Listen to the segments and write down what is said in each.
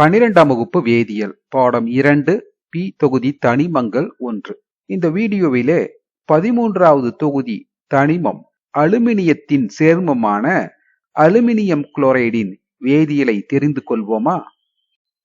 பன்னிரெண்டாம் வகுப்பு வேதியியல் பாடம் இரண்டு பி தொகுதி தனிமங்கள் ஒன்று. இந்த வீடியோவிலே பதிமூன்றாவது தொகுதி தனிமம் அலுமினியத்தின் சேர்மமான அலுமினியம் குளோரைடின் வேதியியலை தெரிந்து கொள்வோமா?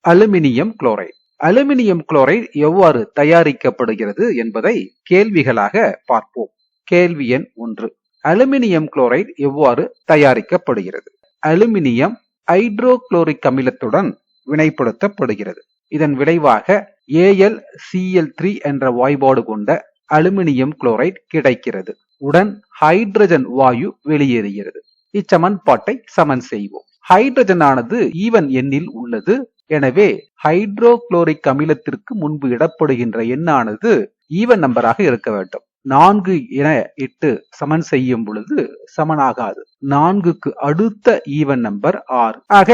Aluminium chloride. அலுமினியம் குளோரைடு எவ்வாறு தயாரிக்கப்படுகிறது என்பதை கேள்விகளாக பார்ப்போம். கேள்வி எண் ஒன்று. அலுமினியம் குளோரைடு எவ்வாறு தயாரிக்கப்படுகிறது? அலுமினியம் ஹைட்ரோகுளோரிக் அமிலத்துடன் வினைப்படுத்தப்படுகிறது. இதன் விளைவாக ஏஎல் சிஎல் த்ரீ என்ற வாய்பாடு கொண்ட அலுமினியம் குளோரைட் கிடைக்கிறது. உடன் ஹைட்ரஜன் வாயு வெளியேறுகிறது. இச்சமன்பாட்டை சமன் செய்வோம். ஹைட்ரஜன் ஆனது ஈவன் எண்ணில் உள்ளது. எனவே ஹைட்ரோகுளோரிக் அமிலத்திற்கு முன்பு இடப்படுகின்ற எண்ணானது ஈவன் நம்பராக இருக்க வேண்டும். நான்கு என இட்டு சமன் செய்யும் பொழுது சமனாகாது. நான்குக்கு அடுத்த ஈவன் நம்பர் ஆறு. ஆக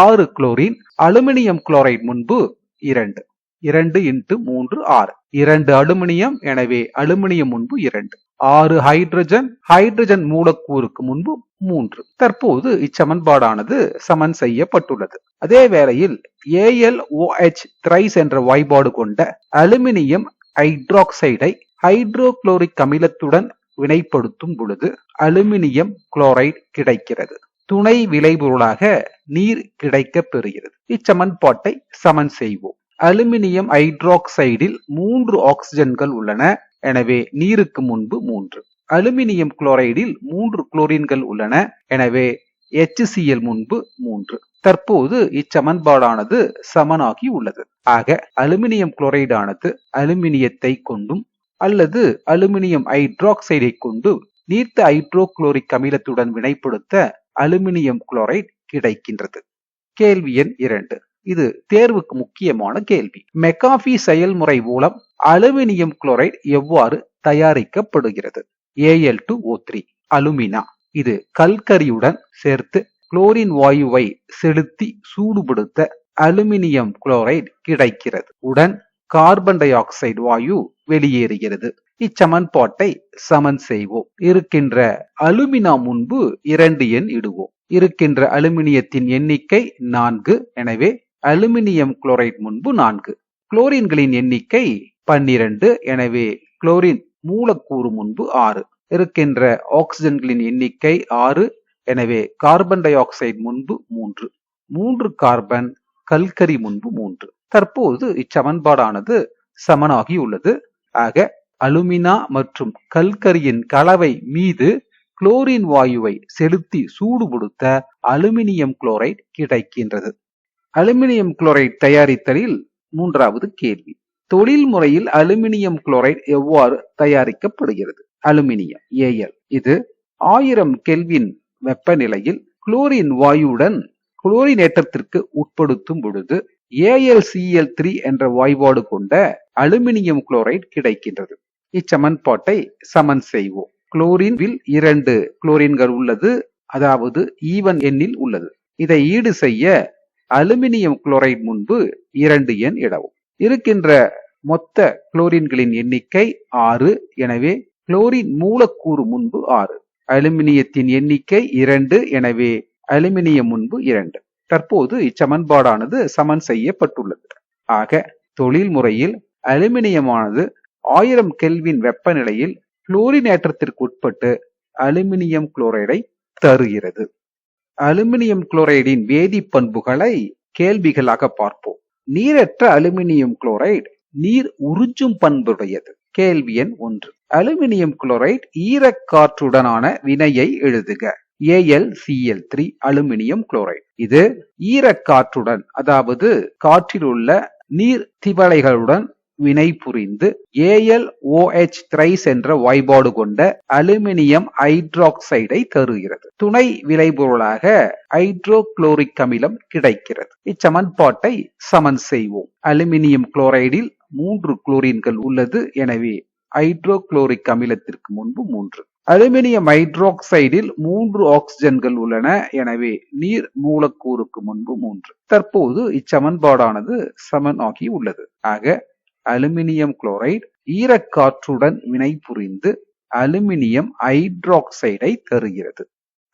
ஆறு குளோரின் அலுமினியம் குளோரைட் முன்பு இரண்டு. இரண்டு இன்ட்டு மூன்று ஆறு. இரண்டு அலுமினியம் எனவே அலுமினியம் முன்பு இரண்டு. ஆறு ஹைட்ரஜன் ஹைட்ரஜன் மூலக்கூறுக்கு முன்பு மூன்று. தற்போது இச்சமன்பாடானது சமன் செய்யப்பட்டுள்ளது. அதே வேளையில் ஏஎல் ஓஎச் த்ரைஸ் என்ற வாய்பாடு கொண்ட அலுமினியம் ஹைட்ராக்சைடை ஹைட்ரோகுளோரிக் அமிலத்துடன் வினைப்படுத்தும் பொழுது அலுமினியம் குளோரைடு கிடைக்கிறது. துணை விளைபொருளாக நீர் கிடைக்க பெறுகிறது. இச்சமன்பாட்டை சமன் செய்வோம். அலுமினியம் ஹைட்ராக்சைடில் மூன்று ஆக்சிஜன்கள் உள்ளன. எனவே நீருக்கு முன்பு மூன்று. அலுமினியம் குளோரைடில் மூன்று குளோரின்கள் உள்ளன. எனவே HCl முன்பு மூன்று. தற்போது இச்சமன்பாடானது சமனாகி உள்ளது. ஆக அலுமினியம் குளோரைடானது அலுமினியத்தை கொண்டும் அல்லது அலுமினியம் ஹைட்ராக்சைடை கொண்டு நீர்த்த ஹைட்ரோகுளோரிக் அமிலத்துடன் வினைப்படுத்த அலுமினியம் குளோரைட் கிடைக்கின்றது. கேள்வி எண் இரண்டு. இது தேர்வுக்கு முக்கியமான கேள்வி. மெகாஃபி செயல்முறை மூலம் அலுமினியம் குளோரைட் எவ்வாறு தயாரிக்கப்படுகிறது? AL two O three alumina. இது கல்கரியுடன் சேர்த்து குளோரின் வாயுவை செலுத்தி சூடுபடுத்த அலுமினியம் குளோரைட் கிடைக்கிறது. உடன் கார்பன் டை ஆக்சைடு வாயு வெளியேறுகிறது. இச்சமன்பாட்டை சமன் செய்வோம். இருக்கின்ற அலுமினா முன்பு இரண்டு எண் இடுவோம். இருக்கின்ற அலுமினியத்தின் எண்ணிக்கை நான்கு. எனவே அலுமினியம் குளோரைட் முன்பு நான்கு. குளோரின்களின் எண்ணிக்கை பன்னிரண்டு. எனவே குளோரின் மூலக்கூறு முன்பு ஆறு. இருக்கின்ற ஆக்சிஜன்களின் எண்ணிக்கை ஆறு. எனவே கார்பன் டை ஆக்சைடு முன்பு மூன்று. மூன்று கார்பன் கல்கரி முன்பு மூன்று. தற்போது இச்சமன்பாடானது சமனாகி உள்ளது ஆக அலுமினா மற்றும் கல்கரியின் கலவை மீது குளோரின் வாயுவை செலுத்தி சூடுபடுத்த அலுமினியம் குளோரைட் கிடைக்கின்றது. அலுமினியம் குளோரைட் தயாரித்தலில் மூன்றாவது கேள்வி. தொழில் முறையில் அலுமினியம் குளோரைட் எவ்வாறு தயாரிக்கப்படுகிறது? அலுமினியம் ஏஎல் இது ஆயிரம் கெல்வின் வெப்பநிலையில் குளோரின் வாயுடன் குளோரினேற்றத்திற்கு உட்படுத்தும் பொழுது ஏஎல்சிஎல் த்ரீ என்ற வாய்பாடு கொண்ட அலுமினியம் குளோரைட் கிடைக்கின்றது. இச்சமன்பாட்டை சமன் செய்வோம். குளோரின்வில் இரண்டு குளோரின்கள் உள்ளது அதாவது ஈவன் எண்ணில் உள்ளது. இதை ஈடு செய்ய அலுமினியம் குளோரைட் முன்பு இரண்டு எண் இடவும். இருக்கின்ற மொத்த குளோரின்களின் எண்ணிக்கை ஆறு எனவே குளோரின் மூலக்கூறு முன்பு ஆறு. அலுமினியத்தின் எண்ணிக்கை இரண்டு எனவே அலுமினியம் முன்பு இரண்டு. தற்போது இச்சமன்பாடானது சமன் செய்யப்பட்டுள்ளது. ஆக தொழில் முறையில் அலுமினியமானது ஆயிரம் கெல்வின் வெப்பநிலையில் குளோரினேற்றத்திற்கு உட்பட்டு அலுமினியம் குளோரைடை தருகிறது. அலுமினியம் குளோரைடின் வேதிப்பண்புகளை கேள்விகளாக பார்ப்போம். நீரற்ற அலுமினியம் குளோரைடு நீர் உறிஞ்சும் பண்புடையது. கேள்வி எண் ஒன்று. அலுமினியம் குளோரைடு ஈரக்காற்றுடனான வினையை எழுதுக. AL CL three aluminium chloride. இது ஈரக்காற்றுடன் அதாவது காற்றில் உள்ள நீர் திவளைகளுடன் வினை புரிந்து ஏஎல் ஓஎச் த்ரைஸ் என்ற வாய்பாடு கொண்ட அலுமினியம் ஹைட்ராக்சைடை தருகிறது. துணை விளைபொருளாக ஹைட்ரோகுளோரிக் அமிலம் கிடைக்கிறது. இச்சமன்பாட்டை சமன் செய்வோம். அலுமினியம் குளோரைடில் மூன்று குளோரின்கள் உள்ளது. எனவே ஹைட்ரோகுளோரிக் அமிலத்திற்கு முன்பு மூன்று. அலுமினியம் ஹைட்ரோக்சைடில் மூன்று ஆக்சிஜன்கள் உள்ளன. எனவே நீர் மூலக்கூறுக்கு முன்பு மூன்று. தற்போது இச்சமன்பாடானது சமன் ஆகி உள்ளது. ஆக அலுமினியம் குளோரைடு ஈரக்காற்றுடன் வினைபுரிந்து அலுமினியம் ஹைட்ராக்சைடை தருகிறது.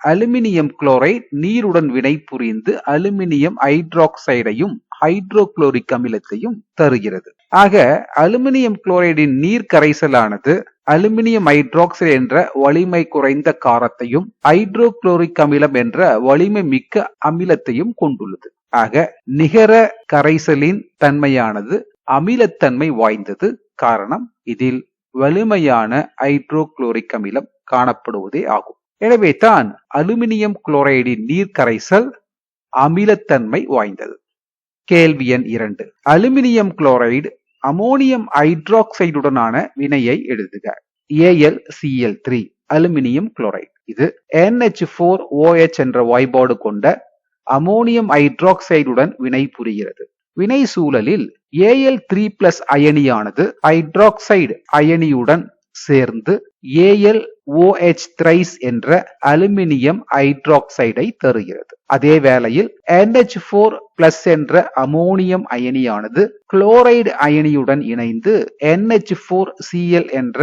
அலுமினியம் குளோரைடு நீருடன் வினைபுரிந்து அலுமினியம் ஹைட்ராக்சைடையும் ஹைட்ரோகுளோரிக் அமிலத்தையும் தருகிறது. ஆக அலுமினியம் குளோரைடின் நீர் கரைசலானது அலுமினியம் ஹைட்ராக்சைடு என்ற வலிமை குறைந்த காரத்தையும் ஹைட்ரோகுளோரிக் அமிலம் என்ற வலிமை மிக்க அமிலத்தையும் கொண்டுள்ளது. ஆக நிகர கரைசலின் தன்மையானது அமிலத்தன்மை வாய்ந்தது. காரணம் இதில் வலிமையான ஹைட்ரோகுளோரிக் அமிலம் காணப்படுவதே ஆகும். எனவே தான் அலுமினியம் குளோரைடின் நீர் கரைசல் அமிலத்தன்மை வாய்ந்தது. கேள்வி எண் இரண்டு. அலுமினியம் குளோரைடு அமோனியம் ஹைட்ராக்சைடுடனான வினையை எழுதுக. AL CL three aluminium chloride. இது என்ஹெச் ஃபோர் ஓஎச் என்ற வாய்பாடு கொண்ட அமோனியம் ஹைட்ராக்சைடுடன் வினை புரிகிறது. வினை சூழலில் ஏஎல் த்ரீ பிளஸ் அயனியானது ஹைட்ராக்சைடு அயனியுடன் சேர்ந்து ஏஎல் ஓஎச் த்ரைஸ் என்ற அலுமினியம் ஹைட்ராக்சைடை தருகிறது. அதே வேளையில் என்ஹெச் ஃபோர் பிளஸ் என்ற அமோனியம் அயனியானது குளோரைடு அயனியுடன் இணைந்து என்ஹெச் ஃபோர் சிஎல் என்ற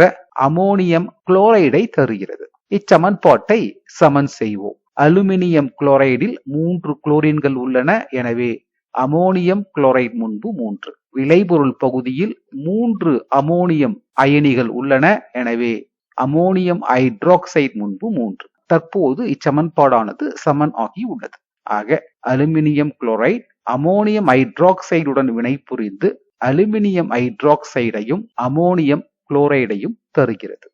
அமோனியம் குளோரைடை தருகிறது. இச்சமன்பாட்டை சமன் செய்வோம். அலுமினியம் குளோரைடில் மூன்று குளோரின்கள் உள்ளன. எனவே அமோனியம் குளோரைடு முன்பு மூன்று. விளைபொருள் பகுதியில் மூன்று அமோனியம் அயனிகள் உள்ளன. எனவே அமோனியம் ஹைட்ராக்சைடு முன்பு மூன்று. தற்போது இச்சமன்பாடானது சமன் ஆகி உள்ளது. ஆக அலுமினியம் குளோரைடு அமோனியம் ஹைட்ராக்சைடுடன் வினைபுரிந்து அலுமினியம் ஹைட்ராக்சைடையும் அமோனியம் குளோரைடையும் தருகிறது.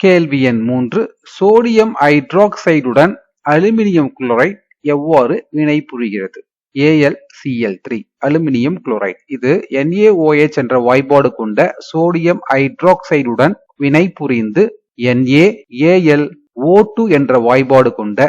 கேள்வி எண் மூன்று. சோடியம் ஹைட்ராக்சைடுடன் அலுமினியம் குளோரைட் எவ்வாறு வினைபுரிகிறது? AlCl3 three aluminium chloride. இது NaOH என்ற வாய்பாடு கொண்ட சோடியம் ஹைட்ராக்சைடுடன் வினைபுரிந்து NaAlO2 என்ற வாய்பாடு கொண்ட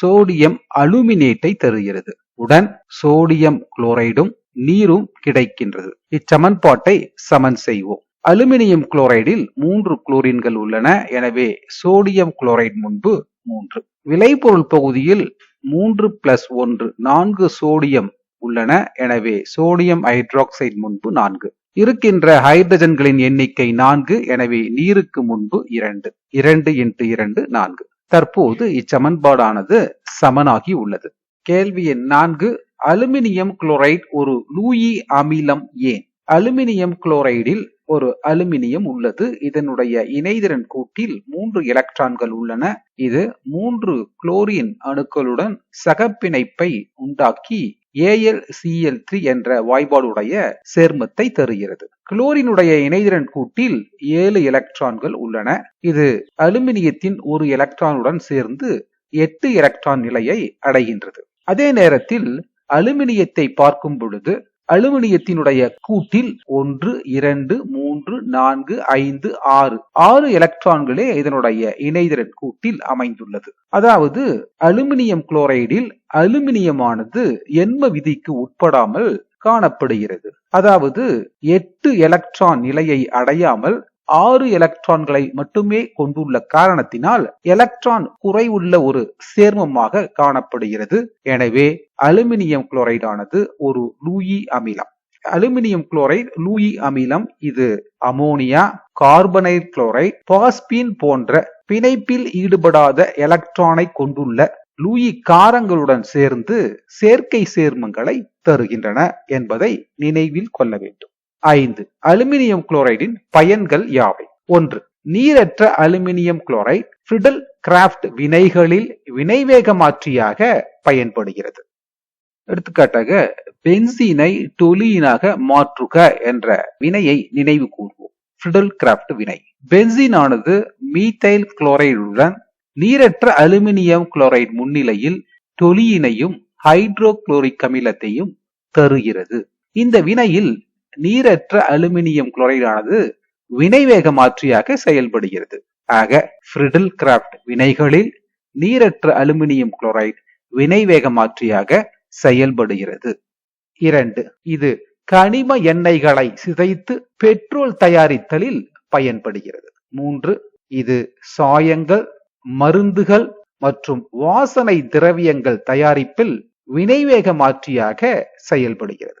சோடியம் அலுமினேட்டை தருகிறது. உடன் சோடியம் குளோரைடும் நீரும் கிடைக்கின்றது. இச்சமன்பாட்டை சமன் செய்வோம். அலுமினியம் குளோரைடில் மூன்று குளோரின்கள் உள்ளன. எனவே சோடியம் குளோரைடு முன்பு மூன்று. விளைபொருள் பகுதியில் மூன்று பிளஸ் ஒன்று நான்கு சோடியம் உள்ளன. எனவே சோடியம் ஹைட்ராக்சைடு முன்பு நான்கு. இருக்கின்ற ஹைட்ரஜன்களின் எண்ணிக்கை நான்கு. எனவே நீருக்கு முன்பு இரண்டு. இரண்டு இன்ட்டு இரண்டு நான்கு. தற்போது இச்சமன்பாடானது சமனாகி உள்ளது. கேள்வி எண் நான்கு. அலுமினியம் குளோரைடு ஒரு லூயி அமிலம் ஏன்? அலுமினியம் குளோரைடில் ஒரு அலுமினியம் உள்ளது. இதனுடைய இணைதிறன் கூட்டில் மூன்று எலக்ட்ரான்கள் உள்ளன. இது மூன்று குளோரின் அணுக்களுடன் சகப்பிணைப்பை உண்டாக்கி ஏஎல் சிஎல் த்ரீ என்ற வாய்பாடுடைய சேர்மத்தை தருகிறது. குளோரினுடைய இணைதிறன் கூட்டில் ஏழு எலக்ட்ரான்கள் உள்ளன. இது அலுமினியத்தின் ஒரு எலக்ட்ரானுடன் சேர்ந்து எட்டு எலக்ட்ரான் நிலையை அடைகின்றது. அதே நேரத்தில் அலுமினியத்தை பார்க்கும் பொழுது அலுமினியத்தினுடைய கூட்டில் ஒன்று இரண்டு மூன்று நான்கு ஐந்து ஆறு. ஆறு எலக்ட்ரான்களே இதனுடைய இணைதிறன் கூட்டில் அமைந்துள்ளது. அதாவது அலுமினியம் குளோரைடில் அலுமினியமானது எண்ம விதிக்கு உட்படாமல் காணப்படுகிறது. அதாவது எட்டு எலக்ட்ரான் நிலையை அடையாமல் ஆறு எலக்ட்ரான்களை மட்டுமே கொண்டுள்ள காரணத்தினால் எலக்ட்ரான் குறைவுள்ள ஒரு சேர்மமாக காணப்படுகிறது. எனவே அலுமினியம் குளோரைடானது ஒரு லூயி அமிலம். அலுமினியம் குளோரைடு லூயி அமிலம் இது அமோனியா கார்பனைட் குளோரைட் பாஸ்பீன் போன்ற பிணைப்பில் ஈடுபடாத எலக்ட்ரானை கொண்டுள்ள லூயி காரங்களுடன் சேர்ந்து சேர்க்கை சேர்மங்களை தருகின்றன என்பதை நினைவில் கொள்ள வேண்டும். ஐந்து. அலுமினியம் குளோரைடின் பயன்கள் யாவை? ஒன்று நீரற்ற அலுமினியம் குளோரைட் ஃபிடல் கிராஃப்ட் வினைகளில் வினைவேக மாற்றியாக பயன்படுகிறது. எடுத்துக்காட்டாக பென்சீனை டொலியினாக மாற்றுக என்ற வினையை நினைவு கூறுவோம் ஃபிடல் கிராஃப்ட் வினை. பென்சீன் ஆனது மீத்தைல் குளோரைடுடன் நீரற்ற அலுமினியம் குளோரைடு முன்னிலையில் டொலியினையும் ஹைட்ரோகுளோரிக் அமிலத்தையும் தருகிறது. இந்த வினையில் நீரற்ற அலுமினியம் குளோரைடானது வினைவேக மாற்றியாக செயல்படுகிறது. ஆக ஃப்ரிடில் கிராஃப்ட் வினைகளில் நீரற்ற அலுமினியம் குளோரைடு வினைவேக மாற்றியாக செயல்படுகிறது. இரண்டு இது கனிம எண்ணெய்களை சிதைத்து பெட்ரோல் தயாரித்தலில் பயன்படுகிறது. மூன்று இது சாயங்கள் மருந்துகள் மற்றும் வாசனை திரவியங்கள் தயாரிப்பில் வினைவேக மாற்றியாக செயல்படுகிறது.